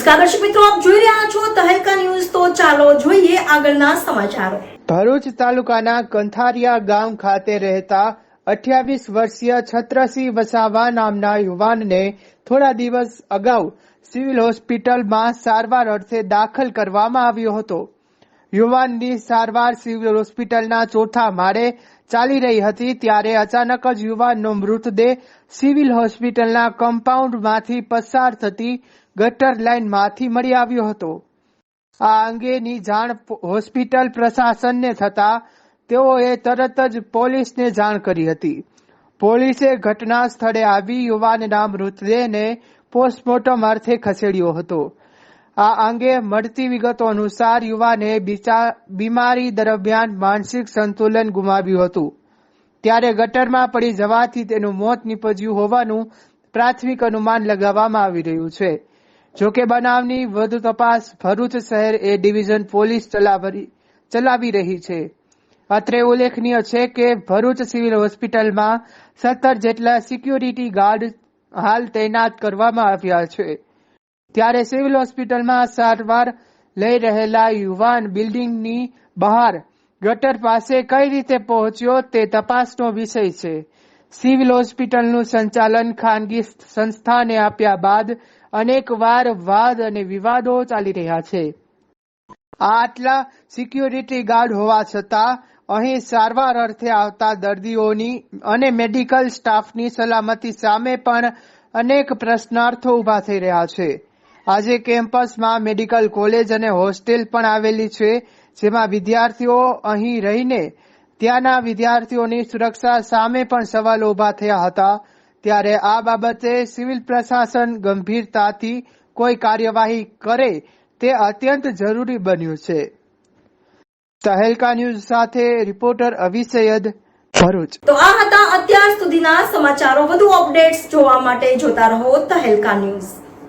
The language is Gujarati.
નમસ્કાર દર્શક મિત્રો, આપ જોઈ રહ્યા છો તહેલકા ન્યૂઝ. તો ચાલો જોઈએ આગળના સમાચારો. ભરૂચ તાલુકાના કંથારિયા ગામ ખાતે રહેતા અઠ્યાવીસ વર્ષીય છત્રસિંહ વસાવા નામના યુવાનને થોડા દિવસ અગાઉ સિવિલ હોસ્પિટલમાં સારવાર અર્થે દાખલ કરવામાં આવ્યો હતો. યુવાનની સારવાર સિવિલ હોસ્પિટલના ચોથા માળે ચાલી રહી હતી ત્યારે અચાનક જ યુવાનનો મૃતદેહ સિવિલ હોસ્પિટલના કમ્પાઉન્ડમાંથી પસાર થતી ગટર લાઇનમાંથી મળી આવ્યો હતો. આ અંગેની જાણ હોસ્પિટલ પ્રશાસનને થતા તેઓએ તરત જ પોલીસને જાણ કરી હતી. પોલીસે ઘટના સ્થળે આવી યુવાનના મૃતદેહને પોસ્ટમોર્ટમ અર્થે ખસેડ્યો હતો. આ અંગે મળતી વિગતો અનુસાર યુવાને બીમારી દરમિયાન માનસિક સંતુલન ગુમાવ્યું હતું. ત્યારે ગટરમાં પડી જવાથી તેનું મોત નીપજ્યું હોવાનું પ્રાથમિક અનુમાન લગાવવામાં આવી રહ્યું છે. જોકે બનાવની વધુ તપાસ ભરૂચ શહેર એ ડિવિઝન પોલીસ ચલાવી રહી છે. અત્રે ઉલ્લેખનીય છે કે ભરૂચ સિવિલ હોસ્પિટલમાં સત્તર જેટલા સિક્યુરિટી ગાર્ડ હાલ તૈનાત કરવામાં આવ્યા છે. ત્યારે સિવિલ હોસ્પિટલમાં સારવાર લઈ રહેલા યુવાન બિલ્ડિંગની બહાર ગટર પાસે કઈ રીતે પહોંચ્યો તે તપાસનો વિષય છે. સિવિલ હોસ્પિટલનું સંચાલન ખાનગી સંસ્થાને આપ્યા બાદ અનેકવાર વાદ અને વિવાદો ચાલી રહ્યા છે. આટલા સિક્યુરિટી ગાર્ડ હોવા છતાં અહીં સારવાર અર્થે આવતા દર્દીઓની અને મેડિકલ સ્ટાફની સલામતી સામે પણ અનેક પ્રશ્નાર્થો ઊભા થઈ રહ્યા છે. આજે કેમ્પસમાં મેડિકલ કોલેજ અને હોસ્ટેલ પણ આવેલી છે, જેમાં વિદ્યાર્થીઓ અહીં રહીને ત્યાંના વિદ્યાર્થીઓની સુરક્ષા સામે પણ સવાલો ઊભા થયા હતા. ત્યારે આ બાબતે સિવિલ પ્રશાસન ગંભીરતાથી કોઈ કાર્યવાહી કરે તે અત્યંત જરૂરી બન્યું છે. તહેલકા ન્યૂઝ સાથે રિપોર્ટર અવિસૈયદ ભરૂચ. તો આ હતા અત્યાર સુધીના સમાચારો. વધુ અપડેટ્સ જોવા માટે જોતા રહો તહેલકા ન્યૂઝ.